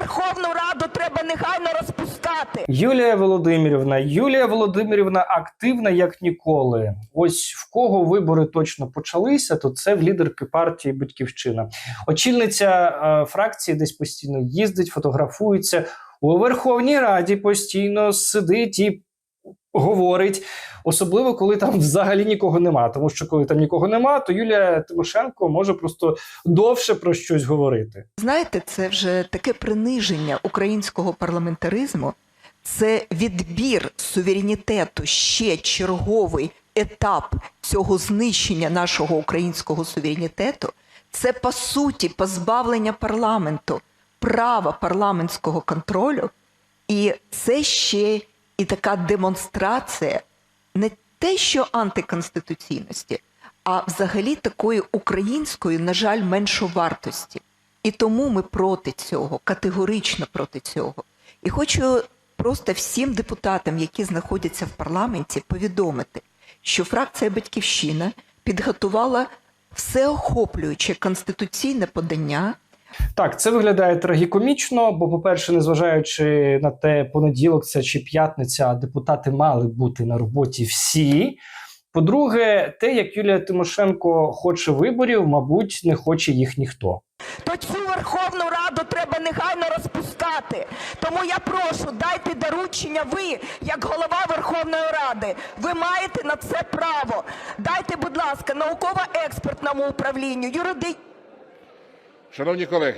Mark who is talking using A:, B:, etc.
A: Верховну Раду треба негайно розпускати.
B: Юлія Володимирівна, Юлія Володимирівна активна як ніколи. Ось в кого вибори точно почалися, то це в лідерки партії Батьківщина. Очільниця е, фракції десь постійно їздить, фотографується у Верховній Раді постійно сидить і говорить, особливо коли там взагалі нікого нема. Тому що коли там нікого нема, то Юлія Тимошенко може просто довше про щось говорити.
A: Знаєте, це вже таке приниження українського парламентаризму, це відбір суверенітету, ще черговий етап цього знищення нашого українського суверенітету. Це по суті позбавлення парламенту права парламентського контролю, і це ще і така демонстрація не те, що антиконституційності, а взагалі такої української, на жаль, меншовартості. І тому ми проти цього, категорично проти цього. І хочу просто всім депутатам, які знаходяться в парламенті, повідомити, що фракція Батьківщина підготувала всеохоплююче конституційне подання.
B: Так, це виглядає трагікомічно, бо, по-перше, незважаючи на те, понеділок це чи п'ятниця, депутати мали бути на роботі всі. По-друге, те, як Юлія Тимошенко хоче виборів, мабуть, не хоче їх ніхто.
A: То цю Верховну Раду треба негайно розпускати. Тому я прошу, дайте доручення ви, як голова Верховної Ради. Ви маєте на це право. Дайте, будь ласка, науково-експертному управлінню, юридичному.
C: Шановні колеги,